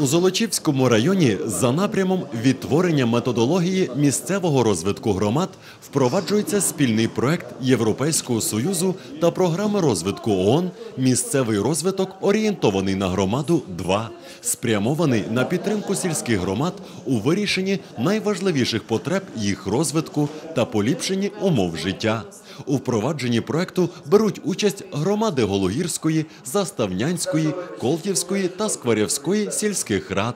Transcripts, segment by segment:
У Золочівському районі за напрямом відтворення методології місцевого розвитку громад впроваджується спільний проект Європейського союзу та програми розвитку ООН Місцевий розвиток орієнтований на громаду 2 спрямований на підтримку сільських громад у вирішенні найважливіших потреб їх розвитку та поліпшенні умов життя. У впровадженні проекту беруть участь громади Гологірської, Заставнянської, Колтівської та Скварявської сільських рад.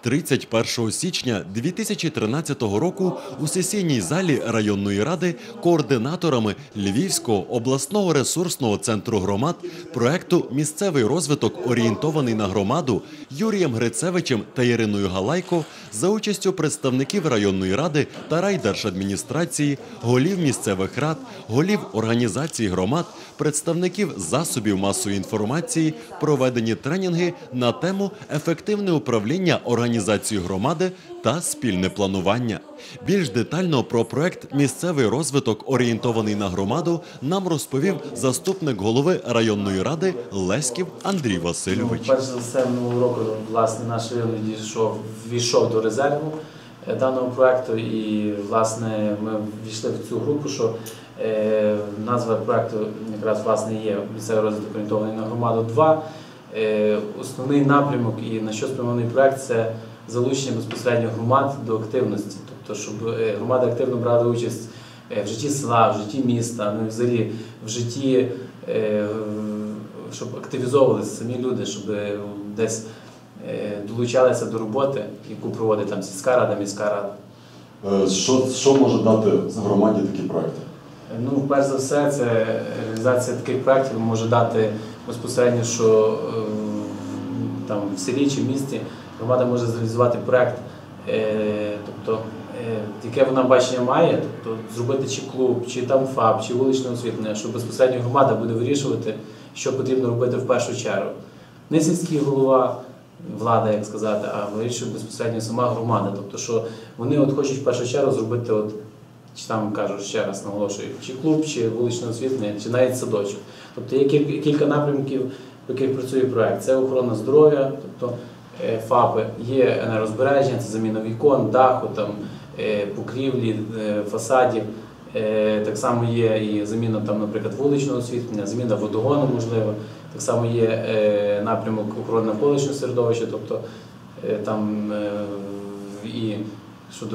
31 січня 2013 року у сесійній залі районної ради координаторами Львівського обласного ресурсного центру громад проекту Місцевий розвиток орієнтований на громаду Юрієм Грицевичем та Іриною Галайко за участю представників районної ради та райдержадміністрації, голів місцевих рад, голів організацій громад, представників засобів масової інформації проведені тренінги на тему ефективне управління організацією громади та спільне планування. Більш детально про проект Місцевий розвиток орієнтований на громаду нам розповів заступник голови районної ради Леськів Андрій Васильович. Перш за все, минулого року власне наш район відійшов, ввійшов до резерву е, даного проекту, і власне ми ввійшли в цю групу, що е, назва проекту якраз власне є місцевий розвиток орієнтований на громаду 2. Е, основний напрямок і на що спрямований проект це залучення безпосередньо громад до активності, тобто, щоб е, громади активно брали участь е, в житті села, в житті міста, ну і взагалі в житті, щоб активізовувалися самі люди, щоб десь долучалися до роботи, яку проводить там сільська рада, міська рада. Що, що може дати громаді такі проекти? Ну, перш за все, це реалізація таких проєктів може дати безпосередньо, що е, там в селі чи в місті громада може зреалізувати проєкт, е, тобто, е, яке вона бачення має, тобто зробити чи клуб, чи там ФАБ, чи вуличне освітлення, що безпосередньо громада буде вирішувати, що потрібно робити в першу чергу. Не сільський голова, влада, як сказати, а вирішує безпосередньо сама громада. Тобто, що вони от хочуть в першу чергу зробити от чи там кажу ще раз наголошую, чи клуб, чи вуличне освітлення, чи навіть садочок. Тобто є кілька, напрямків, по яких працює проект. Це охорона здоров'я, тобто е, ФАПи, є енергозбереження, це заміна вікон, даху, там, е, покрівлі, е, фасадів. Так само є і заміна, там, наприклад, вуличного освітлення, заміна водогону, можливо. Так само є напрямок охорони навколишнього середовища, тобто там і що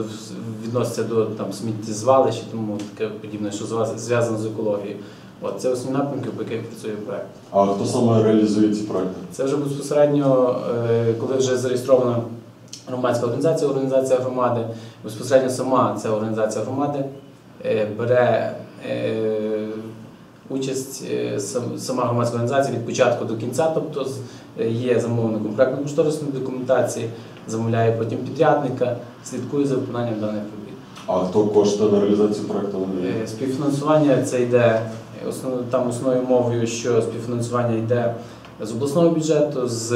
відноситься до там, сміттєзвалищ тому таке подібне, що зв'язано з екологією. От, це основні напрямки, по яких працює проект. А хто саме реалізує ці проекти? Це вже безпосередньо, е, коли вже зареєстрована громадська організація, організація громади, безпосередньо сама ця організація громади е, бере е, участь сама громадська організація від початку до кінця, тобто є замовником проектно-кошторисної документації, замовляє потім підрядника, слідкує за виконанням даних робіт. А хто кошти на реалізацію проекту? Співфінансування це йде там основною мовою, що співфінансування йде з обласного бюджету, з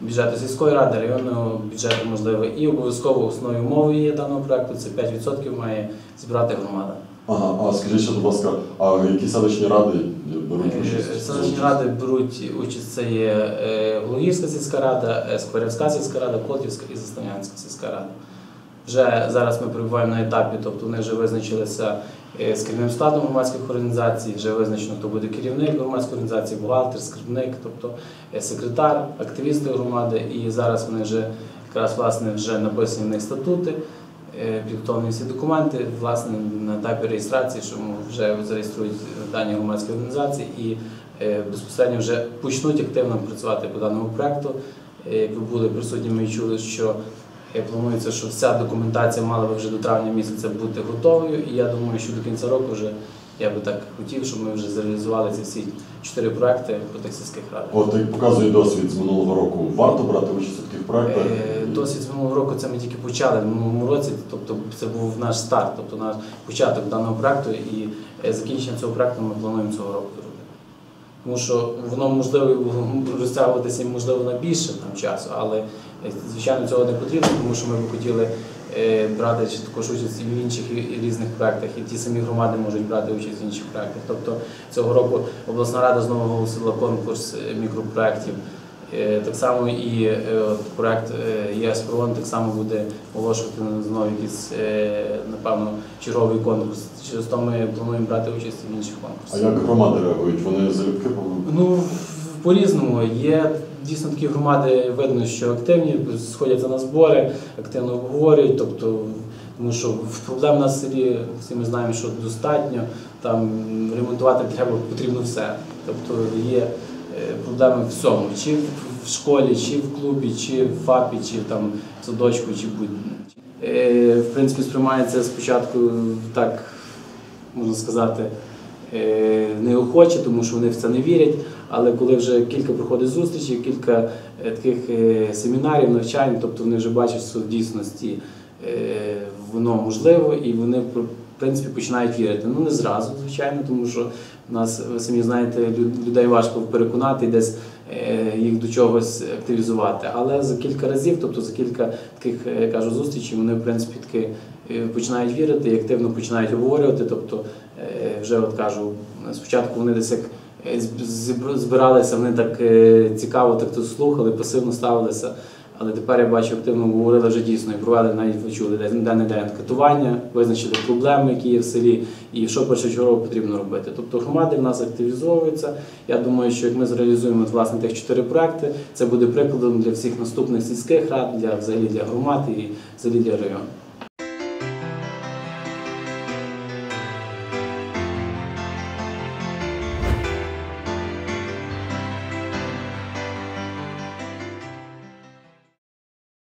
бюджету сільської ради, районного бюджету, можливо, і обов'язково основною мовою є даного проекту. Це 5% має зібрати громада. Ага, а скажіть ще, будь ласка, а які селищні ради беруть Е, участь? Селищні ради беруть участь. Це є е, Гологівська сільська рада, е, Скворівська сільська рада, Колтівська і Заставнянська сільська рада. Вже зараз ми перебуваємо на етапі, тобто вони вже визначилися е, з керівним складом громадських організацій, вже визначено, хто буде керівник громадської організації, бухгалтер, скарбник, тобто е, секретар, активісти громади. І зараз вони вже якраз власне вже написані в них статути, е, підготовлені всі документи, власне, на етапі реєстрації, що вже зареєструють дані громадські організації і безпосередньо вже почнуть активно працювати по даному проекту. Як ви були присутні, ми чули, що планується, що вся документація мала би вже до травня місяця бути готовою. І я думаю, що до кінця року вже я би так хотів, щоб ми вже зреалізували ці всі чотири проекти по тих сільських радах. От як показує досвід з минулого року, варто брати участь у таких проектах? Е, Досвід з минулого року це ми тільки почали в минулому році, тобто це був наш старт, тобто наш початок даного проекту і е, закінчення цього проекту ми плануємо цього року. Тому що воно можливо розтягуватися можливо на більше там часу, але е, звичайно цього не потрібно, тому що ми б хотіли е, брати також участь і в інших різних проектах, і ті самі громади можуть брати участь в інших проектах. Тобто цього року обласна рада знову оголосила конкурс мікропроектів. Е, Так само і е, от проект е, ЄС Фронт так само буде оголошувати знову якийсь, е, напевно, черговий конкурс. Через то ми плануємо брати участь в інших А як громади реагують? Вони залюбки Ну, по-різному. Є дійсно такі громади, видно, що активні, сходяться на збори, активно обговорюють. Тобто, тому що проблем на селі всі ми знаємо, що достатньо. Там ремонтувати треба потрібно все. Тобто є е, проблеми в всьому, чи в школі, чи в клубі, чи в ФАПі, чи там в садочку, чи будь. Е, В принципі, сприймається спочатку так, можна сказати, е, неохоче, тому що вони в це не вірять. Але коли вже кілька проходить зустрічей, кілька е, таких е, семінарів, навчань, тобто вони вже бачать, що в дійсності е, воно можливо, і вони принципі починають вірити. Ну не зразу, звичайно, тому що нас, ви самі знаєте, лю- людей важко переконати десь е, їх до чогось активізувати. Але за кілька разів, тобто за кілька таких е, я кажу зустрічей, вони в принципі таки е, починають вірити і активно починають обговорювати. Тобто, вже от кажу, спочатку вони десь як зб- зб- збиралися, вони так цікаво так тут слухали, пасивно ставилися. Але тепер я бачу, активно говорили вже дійсно і провели навіть ви денний день анкетування, визначили проблеми, які є в селі, і що першочергово потрібно робити. Тобто громади в нас активізовуються. Я думаю, що як ми зреалізуємо власне тих чотири проекти, це буде прикладом для всіх наступних сільських рад, для взагалі для громад і взагалі для району.